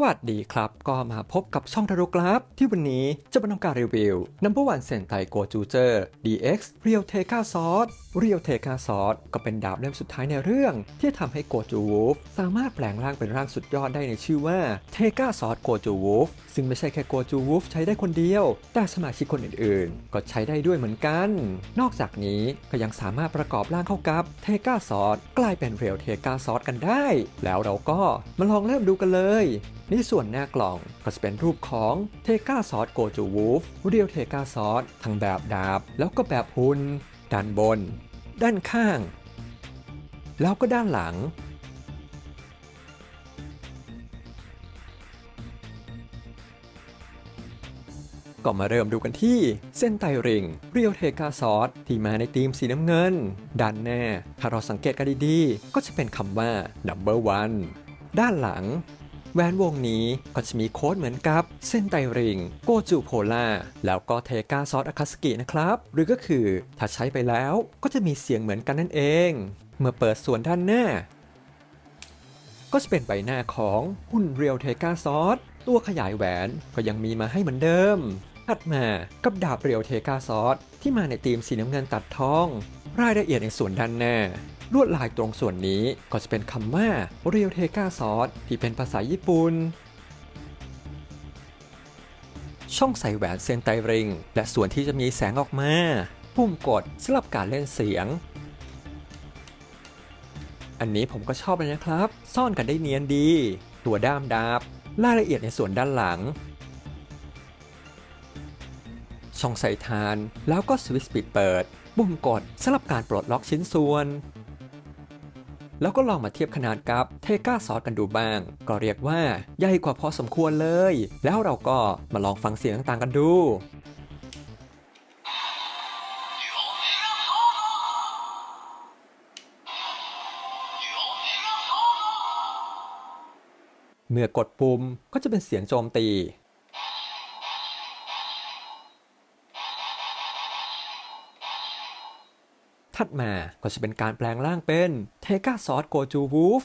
สวัสดีครับ ก็มาพบกับช่องทารกราฟ ที่วันนี้จะมาทำการรีวิว Number One เซนไตโกจูเจอร์ DX Real t e k a s o r d Real t e k a s o r d ก็เป็นดาบเล่มสุดท้ายในเรื่อง ที่ทำให้โกจูวูฟสามารถแปลงร่างเป็นร่างสุดยอดได้ในชื่อว่า t e k a s o r d โกจูวูฟซึ่งไม่ใช่แค่โกจูวูฟใช้ได้คนเดียว แต่สมาชิกคนอื่นๆ ก็ใช้ได้ด้วยเหมือนกัน นอกจากนี้ก็ยังสามารถประกอบร่างเข้ากับเทกาซอสกลายเป็นเรียลเทกาซอสกันได้ แล้วเราก็มาลองเริ่มดูกันเลยนส่วนหน้ากล่องก็จะเป็นรูปของเทกาซอสโกจูวูฟเรียลเทกาซอสทั้งแบบดาบ แล้วก็แบบหุ่นด้านบน ด้านข้าง แล้วก็ด้านหลัง ก็มาเริ่มดูกันที่เส้นไตริง เรียวเทกาซอสที่มาในธีมสีน้ำเงินด้านหน้าถ้าเราสังเกตกันดีๆ ก็จะเป็นคำว่า number one ด้านหลัง แหวนวงนี้ก็จะมีโค้ดเหมือนกับ เส้นไตริง โกจูโพล่า แล้วก็เทกาซอสอาคาสกินะครับ หรือก็คือถ้าใช้ไปแล้วก็จะมีเสียงเหมือนกันนั่นเอง เมื่อเปิดส่วนด้านหน้า ก็จะเป็นใบหน้าของหุ่นเรียวเทกาซอสตัวขยายแหวนก็ยังมีมาให้เหมือนเดิมถัดมากับดาบเรียวเทกาซอสที่มาในธีมสีน้ำเงินตัดทอง รายละเอียดในส่วนด้านหน้า ลวดลายตรงส่วนนี้ก็จะเป็นคำว่าเรียวเทกาซอสที่เป็นภาษาญี่ปุ่นช่องใส่แหวนเซนไตริง และส่วนที่จะมีแสงออกมาปุ่มกดสำหรับการเล่นเสียง อันนี้ผมก็ชอบเลยนะครับ ซ่อนกันได้เนียนดี ตัวด้ามดาบรายละเอียดในส่วนด้านหลัง ช่องใส่ทานแล้วก็สวิตช์ปิดเปิดปุ่มกดสำหรับการปลดล็อกชิ้นส่วน แล้วก็ลองมาเทียบขนาดกับเทก้าซอสกันดูบ้าง ก็เรียกว่าใหญ่กว่าพอสมควรเลย แล้วเราก็มาลองฟังเสียงต่างกันดูเมื่อกดปุ่มก็จะเป็นเสียงโจมตี ถัดมาก็จะเป็นการแปลงร่างเป็นเทกาซอสโกจูวูฟ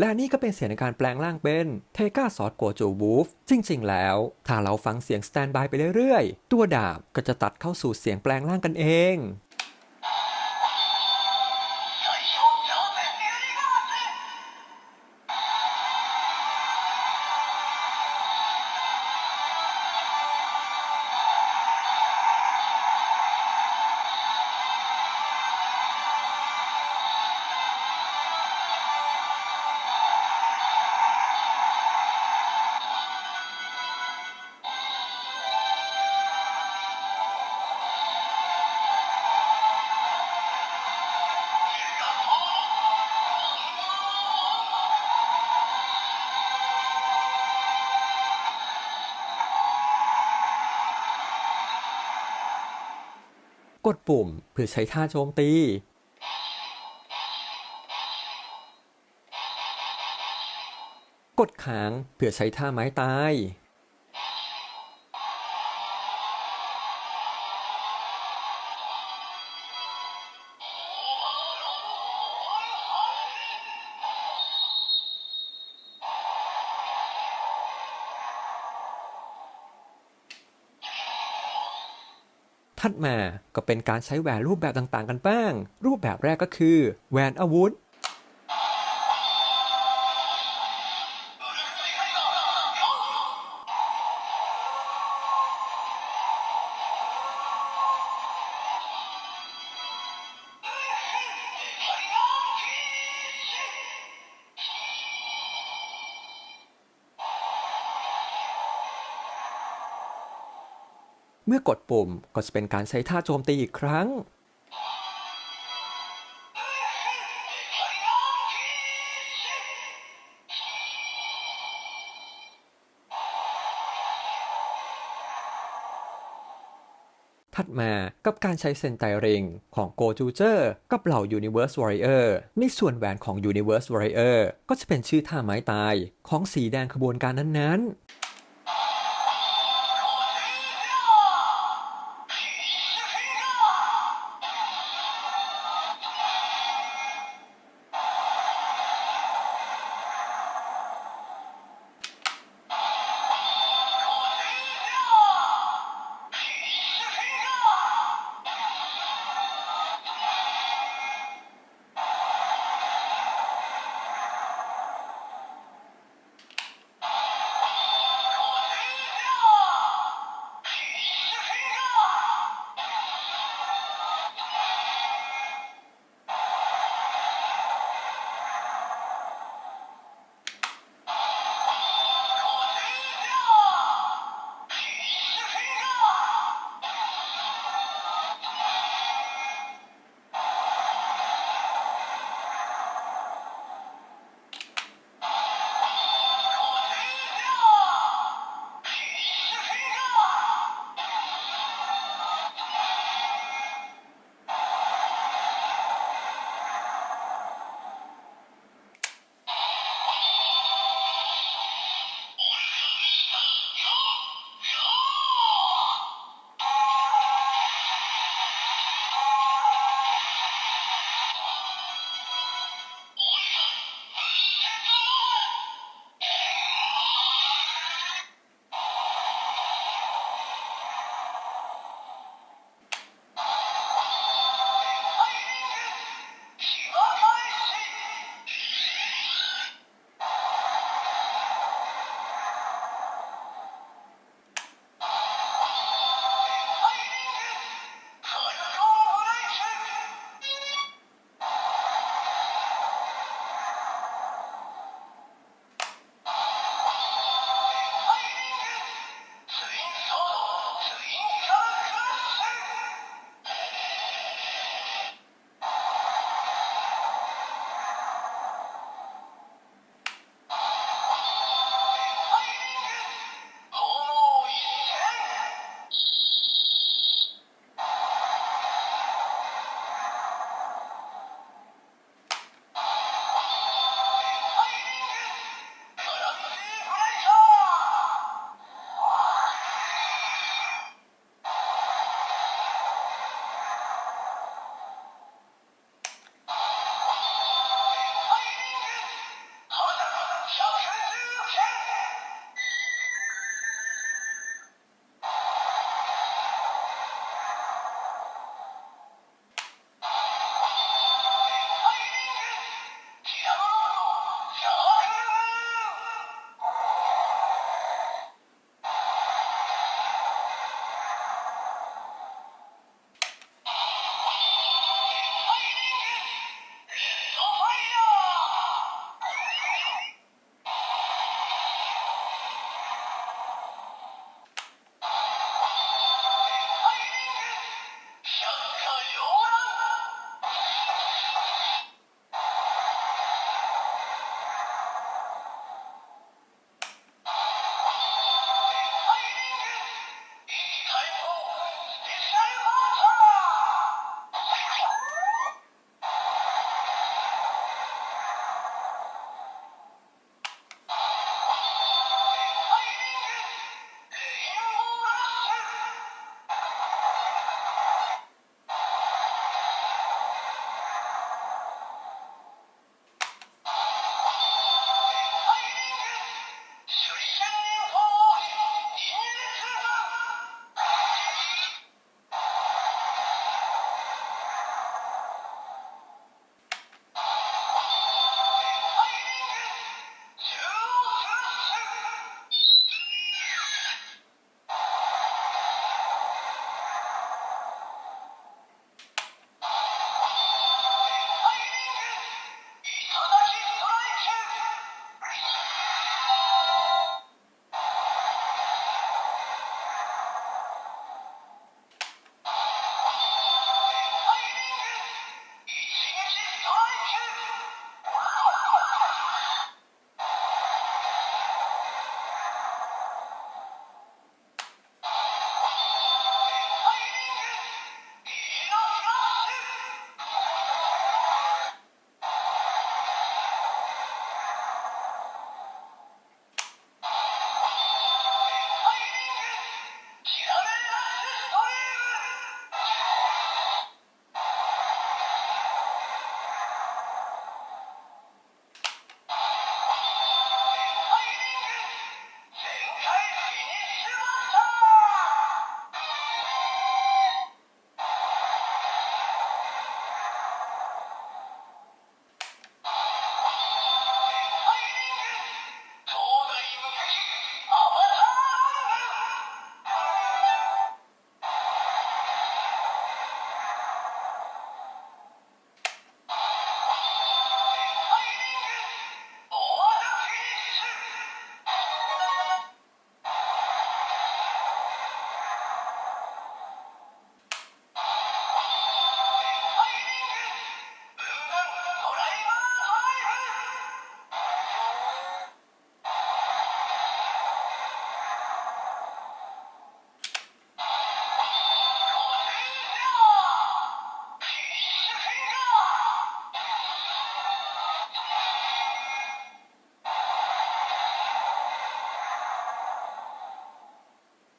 และนี่ก็เป็นเสียงในการแปลงร่างเป็นเทกาซอสโจวูฟจริง ๆ แล้ว ถ้าเราฟังเสียงสแตนบายไปเรื่อยๆ ตัวดาบก็จะตัดเข้าสู่เสียงแปลงร่างกันเอง กดปุ่มเพื่อใช้ท่าโจมตี กดค้างเพื่อใช้ท่าไม้ตาย ถัดมาก็เป็นการใช้แหวนรูปแบบต่างๆ กันบ้าง รูปแบบแรกก็คือแหวนอาวุธ เมื่อกดปุ่มก็จะเป็นการใช้ท่าโจมตีอีกครั้ง ถัดมากับการใช้เซนไตริงของโกจูเจอร์กับเหล่า Universe Warrior ในส่วนแหวนของ Universe Warrior ก็จะเป็นชื่อท่าไม้ตายของสีแดงขบวนการนั้นๆ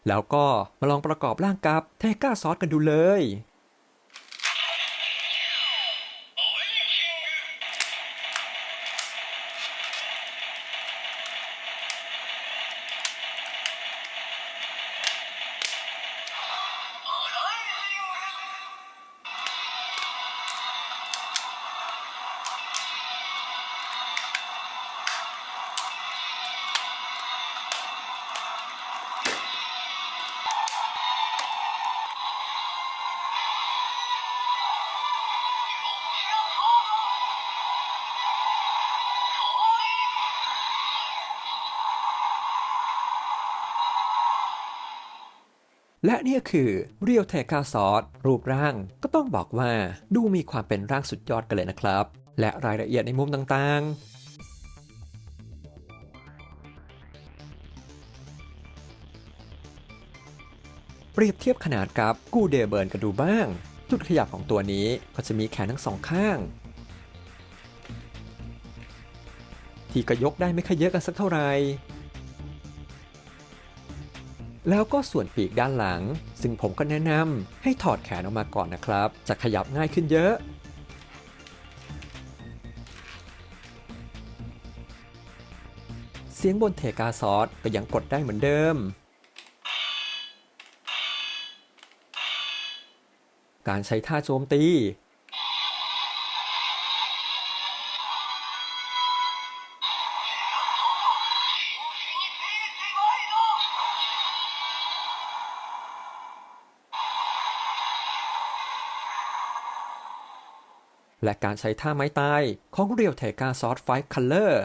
แล้วก็มาลองประกอบร่างกับเทก้าซอสกันดูเลย และนี่คือเรียวเทกาซอสรูปร่างก็ต้องบอกว่าดูมีความเป็นร่างสุดยอดกันเลยนะครับ และรายละเอียดในมุมต่างๆ เปรียบเทียบขนาดกับกูเดเบิร์นกันดูบ้าง จุดขยับของตัวนี้ก็จะมีแขนทั้งสองข้าง ที่ก็ยกได้ไม่ค่อยเยอะกันสักเท่าไหร่ แล้วก็ส่วนปีกด้านหลัง ซึ่งผมก็แนะนำให้ถอดแขนออกมาก่อนนะครับ จะขยับง่ายขึ้นเยอะเสียงบนเทกาซอสก็ยังกดได้เหมือนเดิม การใช้ท่าโจมตี และการใช้ท่าไม้ตายของเรียวเทกาซอสไฟคัลเลอร์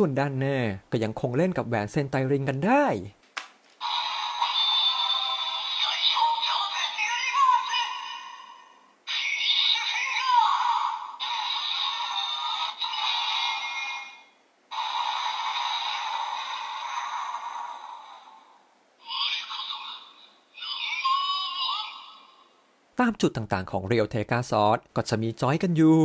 ส่วนด้านหน้าก็ยังคงเล่นกับแหวนเซนไตริงกันได้ ตามจุดต่างๆของเรียวเทกาซอสก็จะมีจอยกันอยู่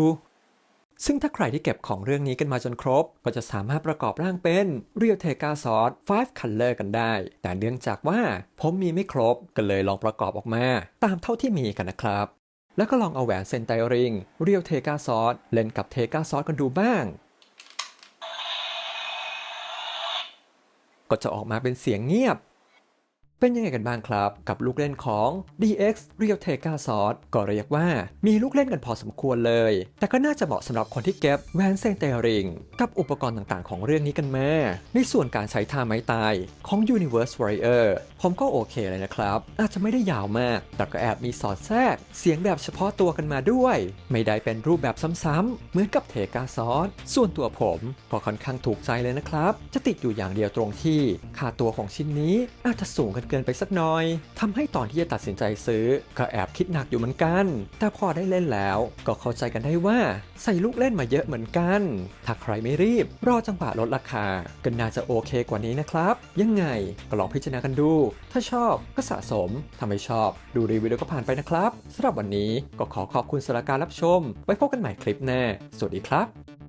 ซึ่งถ้าใครที่เก็บของเรื่องนี้กันมาจนครบ ก็จะสามารถประกอบร่างเป็นเรียวเทกาซอส5 Color กันได้ แต่เนื่องจากว่าผมมีไม่ครบก็เลยลองประกอบออกมา ตามเท่าที่มีกันนะครับ แล้วก็ลองเอาแหวนเซนไตริงเรียวเทกาซอสเล่นกับเทกาซอสกันดูบ้าง ก็จะออกมาเป็นเสียงเงียบ เป็นยังไงกันบ้างครับ กับลูกเล่นของ DX Real t e g a s o s ก็เรียกว่ามีลูกเล่นกันพอสมควรเลย แต่ก็น่าจะเหมาะสำหรับคนที่เก็บแวนเซนเตริงกับอุปกรณ์ต่างๆ ของเรื่องนี้กันมาในส่วนการใช้ท่าไม้ตายของ Universe Warrior ผมก็โอเคเลยนะครับ อาจจะไม่ได้ยาวมาก แต่ก็แอบมีสอดแทรก เสียงแบบเฉพาะตัวกันมาด้วย ไม่ได้เป็นรูปแบบซ้ำๆเหมือนกับเทกาซอสส่วนตัวผมก็ค่อนข้างถูกใจเลยนะครับ จะติดอยู่อย่างเดียวตรงที่ค่าตัวของชิ้นนี้อาจจะสูงกันกินไปสักหน่อยทำให้ตอนที่จะตัดสินใจซื้อ ก็แอบคิดหนักอยู่เหมือนกัน แต่พอได้เล่นแล้ว ก็เข้าใจกันได้ว่าใส่ลูกเล่นมาเยอะเหมือนกัน ถ้าใครไม่รีบ รอจังหวะลดราคาก็น่าจะโอเคกว่านี้นะครับ ยังไงก็ลองพิจารณากันดู ถ้าชอบก็สะสมถ้าไม่ชอบ ดูรีวิวแล้วก็ผ่านไปนะครับสำหรับวันนี้ก็ขอขอบคุณสำหรับการรับชม ไว้พบกันใหม่คลิปหน้าสวัสดีครับ